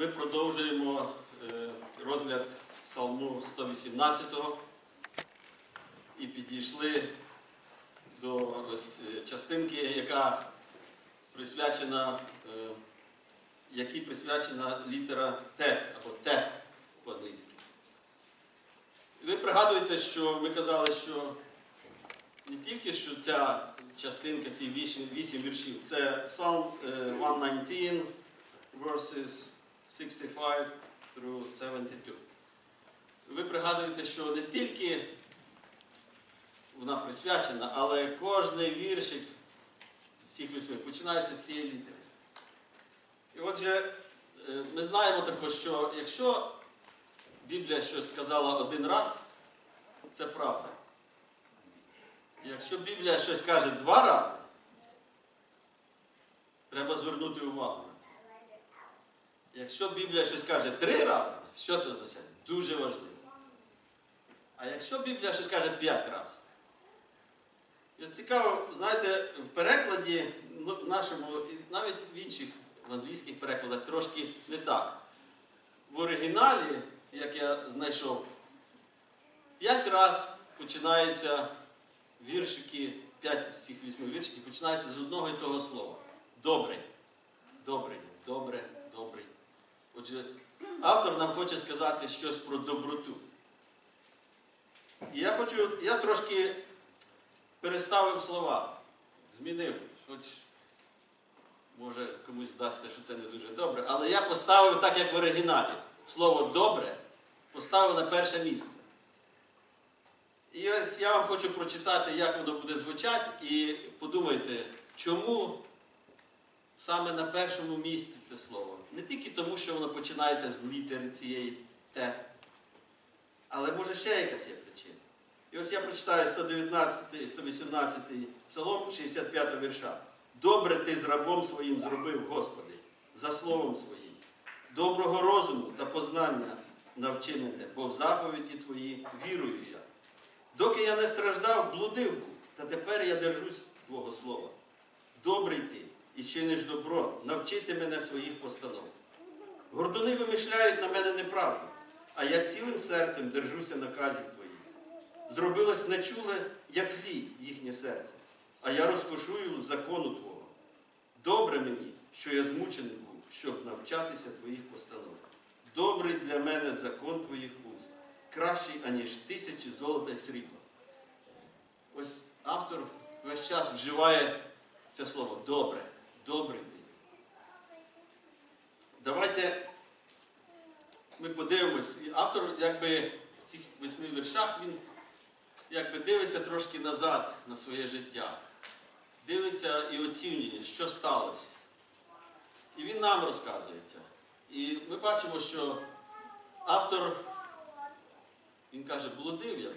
Ми продовжуємо е, розгляд Псалму 118 і підійшли до е, частинки, яка присвячена, е, якій присвячена літера тет або теф по-англійськи. Ви пригадуєте, що ми казали, що не тільки що ця частинка, ці вісім, віршів, це Psalm е, 119, verses 65 through 72. Ви пригадуєте, що не тільки вона присвячена, але кожний віршик з цих восьми починається з цієї літери. І отже, е, ми знаємо також, що якщо Біблія щось сказала один раз, це правда. Якщо Біблія щось каже два рази, треба звернути увагу. Якщо Біблія щось каже три рази, що це означає? Дуже важливо. А якщо Біблія щось каже п'ять разів, цікаво, знаєте, в перекладі ну, нашому, і навіть в інших в англійських перекладах трошки не так. В оригіналі, як я знайшов, п'ять разів починається віршики, п'ять з цих вісьми віршиків починаються з одного і того слова. Добрий. Добрий, добре, добрий. Отже, автор нам хоче сказати щось про доброту. І я хочу, я трошки переставив слова, змінив, хоч може комусь здасться, що це не дуже добре, але я поставив так, як в оригіналі. Слово добре поставив на перше місце. І ось я вам хочу прочитати, як воно буде звучати, і подумайте, чому саме на першому місці це слово. Не тільки тому, що воно починається з літери цієї Т, але може ще якась є причина. І ось я прочитаю 119 і 118 псалом 65 вірша. Добре ти з рабом своїм зробив, Господи, за словом своїм. Доброго розуму та познання навчи мене, бо в заповіді Твої вірую я. Доки я не страждав, блудив та тепер я держусь Твого слова. Добрий ти і чиниш добро, навчити мене своїх постанов. Гордуни вимишляють на мене неправду, а я цілим серцем держуся наказів Твоїх. Зробилось нечуле, як лі їхнє серце, а я розкошую закону Твого. Добре мені, що я змучений був, щоб навчатися Твоїх постанов. Добрий для мене закон Твоїх уст, кращий, аніж тисячі золота й срібла. Ось автор весь час вживає це слово добре, добрий день. Давайте ми подивимось. Автор, якби в цих восьми віршах, він якби дивиться трошки назад на своє життя. Дивиться і оцінює, що сталося. І він нам розказує це. І ми бачимо, що автор, він каже, блудив я.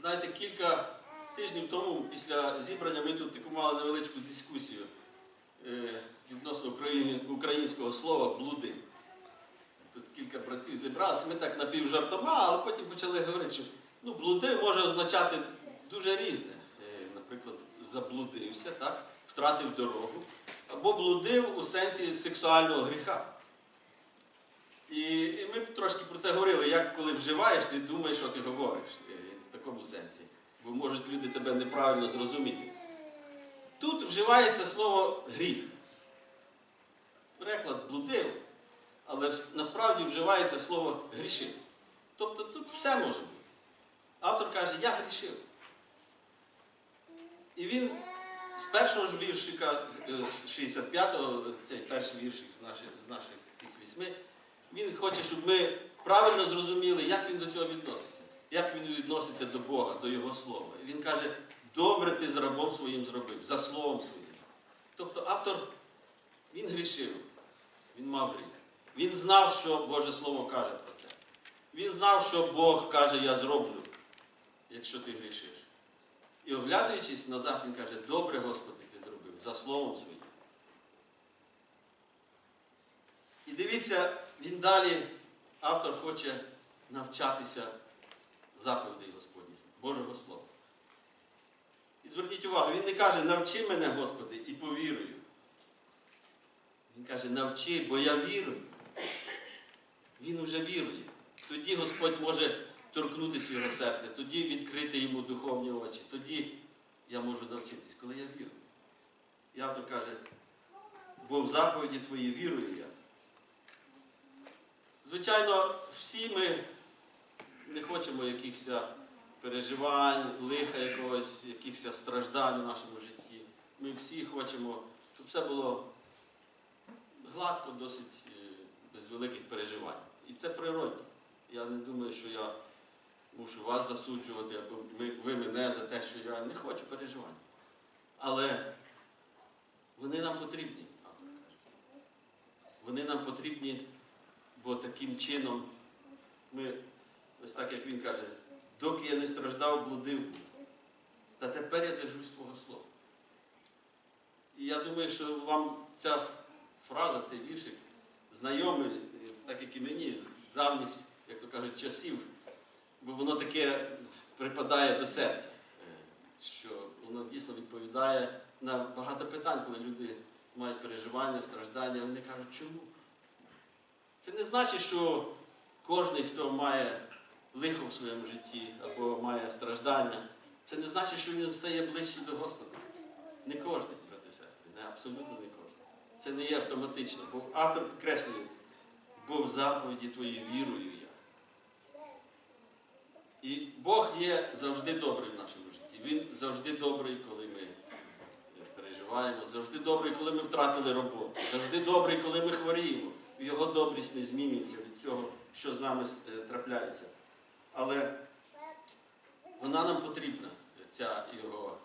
Знаєте, кілька тижнів тому, після зібрання, ми тут таку мали невеличку дискусію відносно українського слова блудив. Тут кілька братів зібралися, ми так напівжартома, але потім почали говорити, що ну, блудив може означати дуже різне. Е, Наприклад, заблудився, так? втратив дорогу, або блудив у сенсі сексуального гріха. І, і ми трошки про це говорили, як коли вживаєш, ти думаєш, що ти говориш е, в такому сенсі. Бо можуть люди тебе неправильно зрозуміти. Тут вживається слово гріх. Переклад блудив, але насправді вживається слово грішив. Тобто тут все може бути. Автор каже, я грішив. І він з першого ж віршика, е, 65-го, цей перший віршик з наших, з наших цих вісьми, він хоче, щоб ми правильно зрозуміли, як він до цього відноситься, як він відноситься до Бога, до Його слова. І він каже, добре ти з рабом своїм зробив, за словом своїм. Тобто автор, він грішив, він мав гріх. Він знав, що Боже Слово каже про це. Він знав, що Бог каже, я зроблю, якщо ти грішиш. І оглядаючись назад, він каже, добре, Господи, ти зробив, за словом своїм. І дивіться, він далі, автор хоче навчатися заповідей Господніх, Божого Слова. Зверніть увагу, він не каже, навчи мене, Господи, і повірую. Він каже, навчи, бо я вірую. він уже вірує. Тоді Господь може торкнутися його серця, тоді відкрити йому духовні очі. Тоді я можу навчитись, коли я вірую. І автор каже, бо в заповіді твої вірую я. Звичайно, всі ми не хочемо якихось переживань, лиха якогось, якихось страждань у нашому житті. Ми всі хочемо, щоб все було гладко, досить е, без великих переживань. І це природно. Я не думаю, що я мушу вас засуджувати, або ви, мене за те, що я не хочу переживань. Але вони нам потрібні. Вони нам потрібні, бо таким чином ми, ось так як він каже, доки я не страждав, блудив. Та тепер я держусь твого слова. І я думаю, що вам ця фраза, цей віршик знайомий, так як і мені, з давніх, як то кажуть, часів, бо воно таке припадає до серця, що воно дійсно відповідає на багато питань, коли люди мають переживання, страждання, вони кажуть, чому? Це не значить, що кожен, хто має лихо в своєму житті або має страждання, це не значить, що він стає ближче до Господа. Не кожен, брати і сестри, не абсолютно не кожен. Це не є автоматично. Бо автор підкреслює, бо заповіді твої вірую я. І Бог є завжди добрий в нашому житті. Він завжди добрий, коли ми переживаємо, завжди добрий, коли ми втратили роботу, завжди добрий, коли ми хворіємо. Його добрість не змінюється від цього, що з нами е, трапляється. Але вона нам потрібна, ця його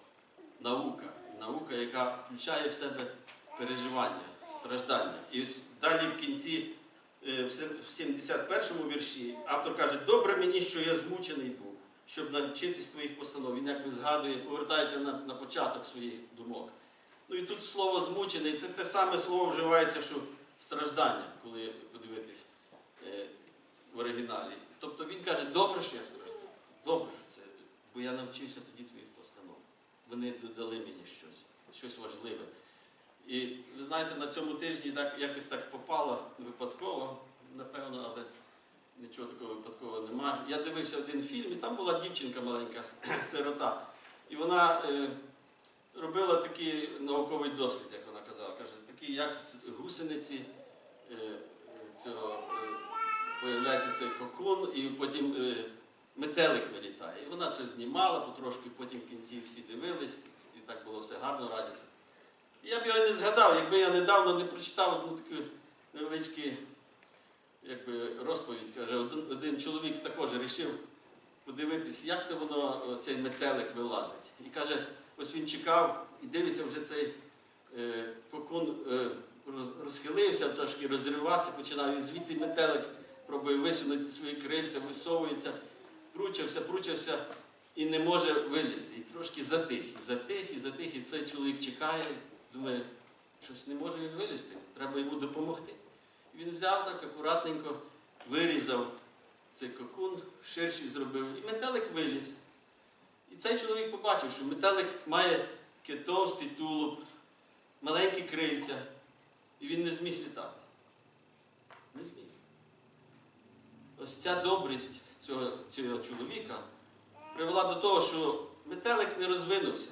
наука. Наука, яка включає в себе переживання, страждання. І далі в кінці, е, в 71-му вірші, автор каже, добре мені, що я змучений був, щоб навчитись твоїх постанов. Він якби згадує, повертається на, на початок своїх думок. Ну і тут слово змучений, це те саме слово вживається, що страждання, коли подивитись е, в оригіналі. Тобто він каже, добре, що я страждаю. Добре, що це, бо я навчився тоді твоїх постанов. Вони додали мені щось, щось важливе. І ви знаєте, на цьому тижні так, якось так попало випадково, напевно, але нічого такого випадкового немає. Я дивився один фільм, і там була дівчинка маленька, сирота. І вона е, робила такий науковий дослід, як вона казала. Каже, такий, як гусениці е, цього е, появляється цей кокун, і потім е, метелик вилітає. І вона це знімала потрошки, потім в кінці всі дивились, і так було все гарно, радісно. Я б його не згадав, якби я недавно не прочитав одну таку невеличку якби, розповідь. Каже, один, один чоловік також вирішив подивитись, як це воно, цей метелик вилазить. І каже, ось він чекав і дивиться, вже цей е, кокон е, розхилився, трошки розриватися починав, і звідти метелик пробує висунути свої крильця, висовується, пручався, пручався і не може вилізти. І трошки затих, і затих, і затих, і цей чоловік чекає, думає, щось не може він вилізти, треба йому допомогти. І він взяв так акуратненько, вирізав цей кокун, ширший зробив, і метелик виліз. І цей чоловік побачив, що метелик має такий товстий тулуб, маленькі крильця, і він не зміг літати. Не зміг. Ось ця добрість цього, цього чоловіка привела до того, що метелик не розвинувся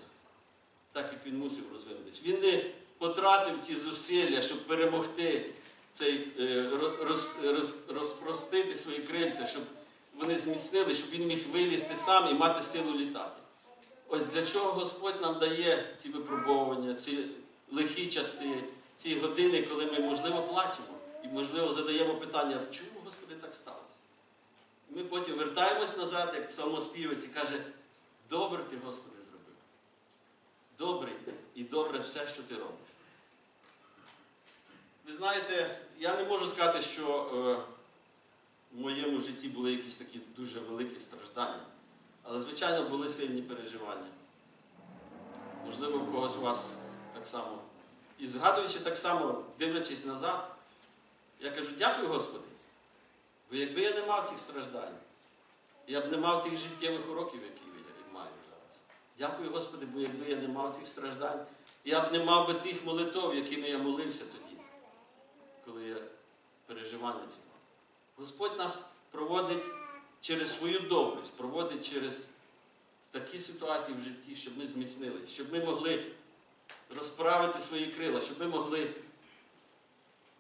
так, як він мусив розвинутися. Він не потратив ці зусилля, щоб перемогти цей, е, роз, роз, розпростити свої крильця, щоб вони зміцнили, щоб він міг вилізти сам і мати силу літати. Ось для чого Господь нам дає ці випробовування, ці лихі часи, ці години, коли ми, можливо, плачемо і, можливо, задаємо питання, чому, сталося? Ми потім вертаємось назад, як псалмоспівець, і каже, добре ти, Господи, зробив. Добрий і добре все, що ти робиш. Ви знаєте, я не можу сказати, що е, в моєму житті були якісь такі дуже великі страждання. Але, звичайно, були сильні переживання. Можливо, в когось з вас так само. І згадуючи так само, дивлячись назад, я кажу, дякую Господи. Бо якби я не мав цих страждань, я б не мав тих життєвих уроків, які я маю зараз. Дякую Господи, бо якби я не мав цих страждань, я б не мав би тих молитов, якими я молився тоді, коли я переживання ці мав. Господь нас проводить через свою добрість, проводить через такі ситуації в житті, щоб ми зміцнились, щоб ми могли розправити свої крила, щоб ми могли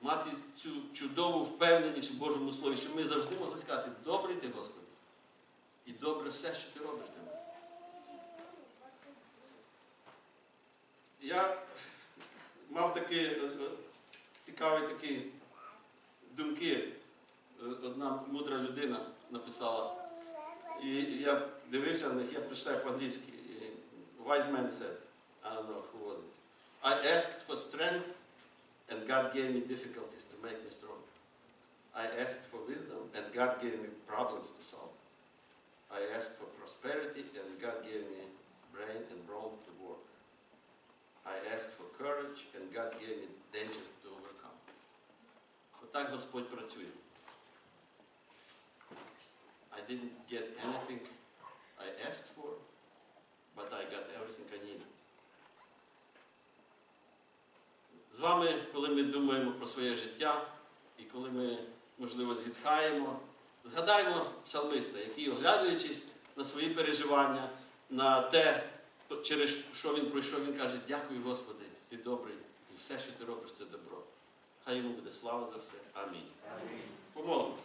мати цю чудову впевненість у Божому Слові, щоб ми завжди могли сказати, добрий ти, Господи, і добре все, що ти робиш для мене. Я мав такі е, е, цікаві такі думки. Е, Одна мудра людина написала, і я дивився на них, я прочитаю по-англійськи. Wise man said, I don't know who was it. I asked for strength, and God gave me difficulties to make me strong. I asked for wisdom, and God gave me problems to solve. I asked for prosperity, and God gave me brain and brawn to work. I asked for courage, and God gave me danger to overcome. Отак Господь працює. I didn't get anything I asked for, but I got everything I needed. З вами, коли ми думаємо про своє життя, і коли ми, можливо, зітхаємо, згадаємо псалмиста, який, оглядуючись на свої переживання, на те, через що він пройшов, він каже, дякую, Господи, ти добрий, і все, що ти робиш, це добро. Хай йому буде слава за все. Амінь. Помолимось.